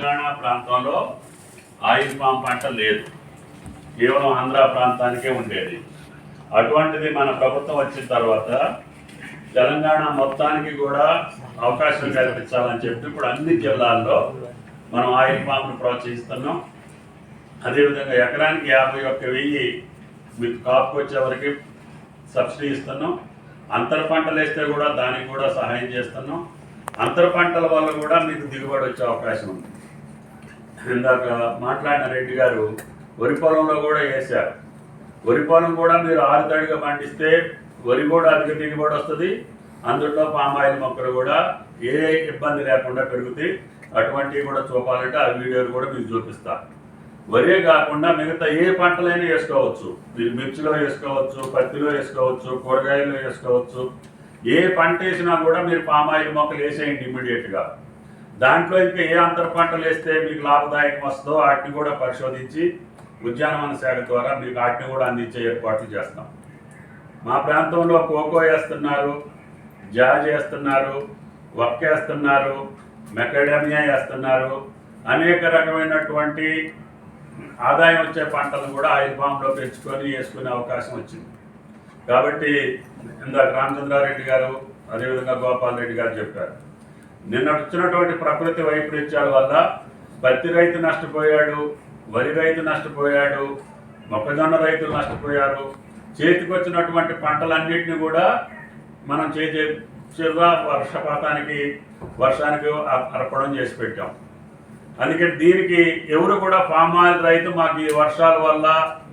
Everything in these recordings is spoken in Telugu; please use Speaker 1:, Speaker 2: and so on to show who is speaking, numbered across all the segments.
Speaker 1: తెలంగాణ ప్రాంతంలో ఆయిల్ పామ్ పంట లేదు. కేవలం ఆంధ్ర ప్రాంతానికే ఉండేది. అటువంటిది మన ప్రభుత్వం వచ్చిన తర్వాత తెలంగాణ మొత్తానికి కూడా అవకాశం కల్పించాలని చెప్పి ఇప్పుడు అన్ని జిల్లాల్లో మనం ఆయిల్ పామ్ను ప్రోత్సహిస్తున్నాం. అదేవిధంగా ఎకరానికి యాభై ఒక్క వెయ్యి మీకు కాపుకి వచ్చేవరకు సబ్సిడీ ఇస్తున్నాం. అంతర పంటలు వేస్తే కూడా దానికి కూడా సహాయం చేస్తున్నాం. అంతర పంటల వల్ల కూడా మీకు దిగుబడి వచ్చే అవకాశం ఉంది. ఇందాక మాట్లాడిన రెడ్డి గారు వరి పొలంలో కూడా వేశారు. వరి పొలం కూడా మీరు ఆరుతడిగా పండిస్తే వరి కూడా అధిక దిగుబడి వస్తుంది. అందులో పామాయిల్ మొక్కలు కూడా ఏ ఇబ్బంది లేకుండా పెరుగుతాయి. అటువంటివి కూడా చూపాలంటే ఆ వీడియోలు కూడా మీకు చూపిస్తాను వరే కాకుండా మిగతా ఏ పంటలైనా వేసుకోవచ్చు. మీరు మిర్చిలో వేసుకోవచ్చు పత్తిలో వేసుకోవచ్చు కూరగాయలు వేసుకోవచ్చు. ఏ పంట వేసినా కూడా మీరు పామాయిల్ మొక్కలు వేసేయండి ఇమ్మీడియట్గా. దాంట్లో ఇంకా ఏ అంతర పంటలు వేస్తే మీకు లాభదాయకం వస్తుందో వాటిని కూడా పరిశోధించి ఉద్యానవన శాఖ ద్వారా మీకు వాటిని కూడా అందించే ఏర్పాట్లు చేస్తాం. మా ప్రాంతంలో కోకో వేస్తున్నారు జాజ్ వేస్తున్నారు వర్క్ వేస్తున్నారు మెకడమియా వేస్తున్నారు. అనేక రకమైనటువంటి ఆదాయం వచ్చే పంటలను కూడా ఆయిల్ ఫామ్లో పెంచుకొని వేసుకునే అవకాశం వచ్చింది. కాబట్టి ఇందాక రామచంద్రారెడ్డి గారు అదేవిధంగా గోపాల్ రెడ్డి గారు చెప్పారు. నిన్న వచ్చినటువంటి ప్రకృతి వైపరీత్యాల వల్ల పత్తి రైతు నష్టపోయాడు వరి రైతు నష్టపోయాడు మొక్కజొన్న రైతులు నష్టపోయారు. చేతికి వచ్చినటువంటి పంటలన్నింటినీ కూడా మనం చేసే చిర్ర వర్షపాతానికి వర్షానికి అర్పణం చేసి పెట్టాం. అందుకని దీనికి ఎవరు కూడా పామ్ ఆయిల్ రైతు మాకు ఈ వర్షాల వల్ల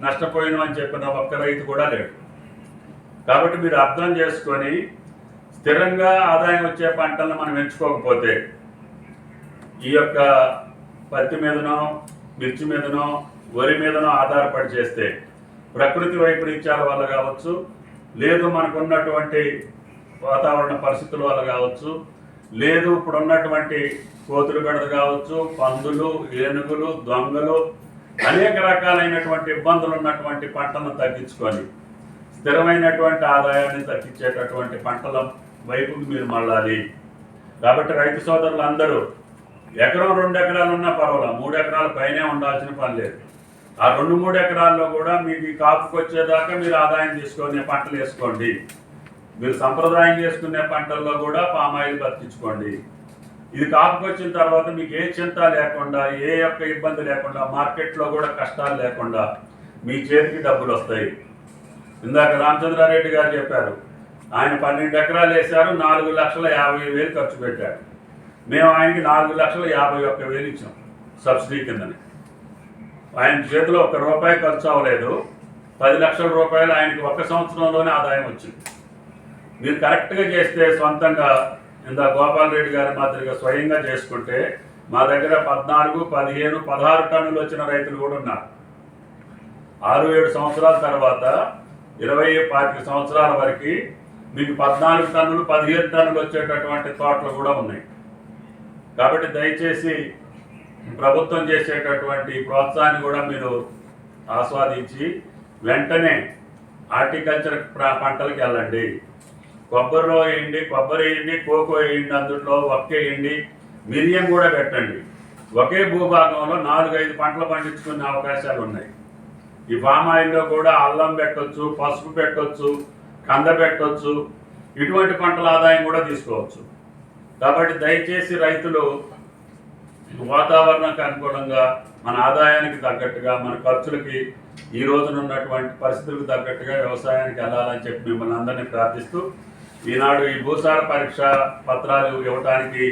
Speaker 1: నష్టపోయినామని చెప్పిన ఒక్క రైతు కూడా లేడు. కాబట్టి మీరు అర్థం చేసుకొని స్థిరంగా ఆదాయం వచ్చే పంటలను మనం ఎంచుకోకపోతే ఈ యొక్క పత్తి మీదనో మిర్చి మీదనో వరి మీదనో ఆధారపడి చేస్తే ప్రకృతి వైపరీత్యాల వల్ల కావచ్చు లేదు మనకున్నటువంటి వాతావరణ పరిస్థితుల వల్ల కావచ్చు లేదు ఇప్పుడు ఉన్నటువంటి కోతులు గడద కావచ్చు పందులు ఏనుగులు దొంగలు అనేక రకాలైనటువంటి ఇబ్బందులు ఉన్నటువంటి పంటలను తగ్గించుకొని స్థిరమైనటువంటి ఆదాయాన్ని తగ్గించేటటువంటి పంటల వైపుకి మీరు మళ్ళాలి. కాబట్టి రైతు సోదరులు అందరూ ఎకరం రెండు ఎకరాలు ఉన్నా పర్వాలేదు మూడు ఎకరాల పైనే ఉండాల్సిన పని లేదు. ఆ రెండు మూడు ఎకరాల్లో కూడా మీకు ఈ కాపుకి వచ్చేదాకా మీరు ఆదాయం తీసుకునే పంటలు వేసుకోండి. మీరు సంప్రదాయం చేసుకునే పంటల్లో కూడా పామాయిల్ బతికించుకోండి. ఇది కాపుకి వచ్చిన తర్వాత మీకు ఏ చింత లేకుండా ఏ యొక్క ఇబ్బంది లేకుండా మార్కెట్లో కూడా కష్టాలు లేకుండా మీ చేతికి డబ్బులు వస్తాయి. ఇందాక రామచంద్రారెడ్డి గారు చెప్పారు ఆయన పన్నెండు ఎకరాలు వేశారు నాలుగు లక్షల యాభై వేలు ఖర్చు పెట్టారు. మేము ఆయనకి నాలుగు లక్షల యాభై ఒక్క వేలు ఇచ్చాం సబ్సిడీ కిందని. ఆయన చేతిలో ఒక్క రూపాయి ఖర్చు అవ్వలేదు. పది లక్షల రూపాయలు ఆయనకి ఒక్క సంవత్సరంలోనే ఆదాయం వచ్చింది. మీరు కరెక్ట్గా చేస్తే సొంతంగా ఇందా గోపాల్ రెడ్డి గారి మాదిరిగా స్వయంగా చేసుకుంటే మా దగ్గర పద్నాలుగు పదిహేను పదహారు టన్నులు వచ్చిన రైతులు కూడా ఉన్నారు. ఆరు ఏడు సంవత్సరాల తర్వాత ఇరవై పాతిక సంవత్సరాల వరకు మీకు పద్నాలుగు టన్నులు పదిహేను టన్నులు వచ్చేటటువంటి తోటలు కూడా ఉన్నాయి. కాబట్టి దయచేసి ప్రభుత్వం చేసేటటువంటి ప్రోత్సాహాన్ని కూడా మీరు ఆస్వాదించి వెంటనే హార్టికల్చర్ పంటలకు వెళ్ళండి. కొబ్బరిలో వేయండి కొబ్బరి వేయండి కోకో వేయండి అందులో వక్కేయండి మిరియం కూడా పెట్టండి. ఒకే భూభాగంలో నాలుగైదు పంటలు పండించుకునే అవకాశాలు ఉన్నాయి. ఈ పామ్ ఆయిల్లో కూడా అల్లం పెట్టొచ్చు పసుపు పెట్టొచ్చు కంద పెట్టవచ్చు ఇటువంటి పంటల ఆదాయం కూడా తీసుకోవచ్చు. కాబట్టి దయచేసి రైతులు వాతావరణానికి అనుకూలంగా మన ఆదాయానికి తగ్గట్టుగా మన ఖర్చులకి ఈ రోజున ఉన్నటువంటి పరిస్థితులకు తగ్గట్టుగా వ్యవసాయానికి వెళ్ళాలని చెప్పి మిమ్మల్ని అందరినీ ప్రార్థిస్తూ ఈనాడు ఈ భూసార పరీక్ష పత్రాలు ఇవ్వటానికి